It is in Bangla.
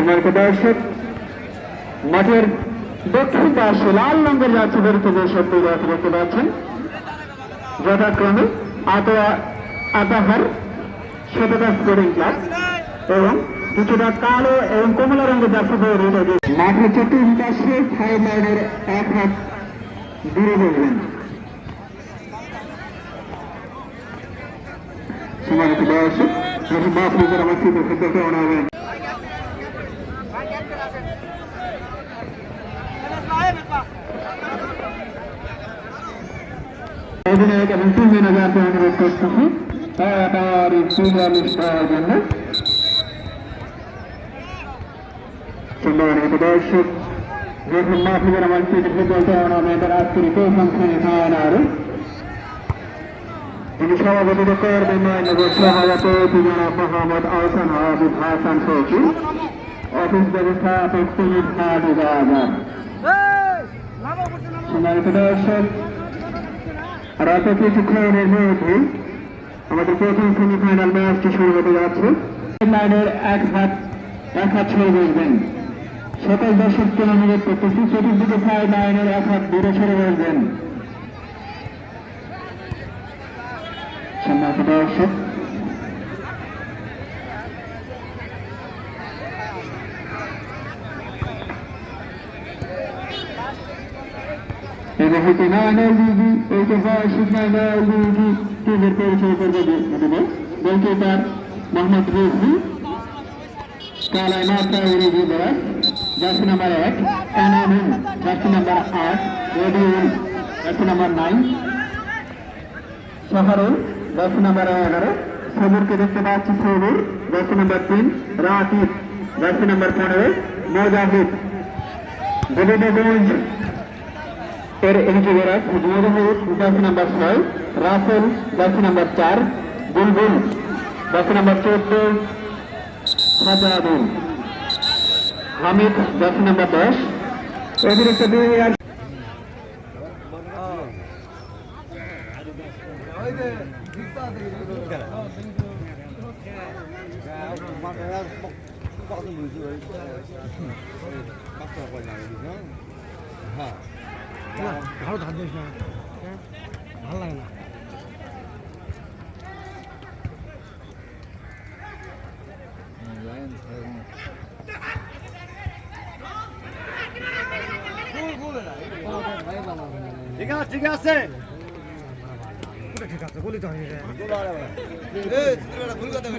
সম্মানিত দর্শক, মাঠের দক্ষিণ পাশে লাল রঙের যাচ্ছে বেরোতে যে সত্যি রথ দেখতে পাচ্ছেন। যথাক্রমে আতোয়া আতাহার সততা স্পোর্টিং ক্লাব এবং কিছুটা কালো এবং কমলা রঙের যাচ্ছে বেরোতে মাঠের চতুর্পাশে ফাইভ লাইনের এক হাত দূরে বলবেন সম্মানিত দর্শক যখন বাস আমার ছিল খেতে হবে অধিনায়ক এবং তিন ম্যানেজারকে অনুরোধ করতেছি তাড়াতাড়ি সিরিয়ালিশ দেওয়ার জন্য। সম্মানিত দর্শক যখন মাহফিজের আমার সিটি ফুটবল টুর্নামেন্টের আজকের প্রথম সেমিফাইনাল যিনি সভাপতিত্ব করবেন নয়নগর সভাপতি জনাব মোহাম্মদ আহসান হাবিব হাসান ফৌকি অফিস ব্যবস্থাপক সৈয়দ হাবিব আজাদ সম্মানিত দর্শক আর অল্প কিছুক্ষণের মধ্যে আমাদের প্রথম সেমিফাইনাল ম্যাচটি শুরু হতে যাচ্ছে। লাইনের এক হাত এক হাত ছেড়ে বসবেন। সকল দর্শককে অনুরোধ করতেছি, চতুর্দিকে ফাইভ লাইনের এক হাত দূরে সরে বসবেন। দর্শক এই মুহূর্তে নায়নের দিদি এই তো বয়সী নায়নের দিদি টিমের পরিচয় করবে দেবে গোলকিপার মোহাম্মদ রিজভি কালায় মাত্রা রিজভি বয়স জার্সি নাম্বার এক এনামিন জার্সি নাম্বার আট Rediul jersey number nine Shahrul jersey number এগারো সবুরকে দেখতে পাচ্ছি সবুর জার্সি নাম্বার তিন রাকিব জার্সি নাম্বার পনেরো মোজাহিদ গোবিন্দগঞ্জ এর ইঞ্জিনিয়ার মুজাহিদ জার্সি নাম্বার ছয়, রাসেল জার্সি নাম্বার চার, বুলবুল জার্সি নাম্বার চোদ্দ, সাজাদুল। হামিদ জার্সি নাম্বার দশ। অতিরিক্ত আর ভালো ধার দিস না। হ্যাঁ? ভালো লাগে না। ঠিক আছে ঠিক আছে। ঠিক আছে? বলি তো আমি রে। ভুল কথা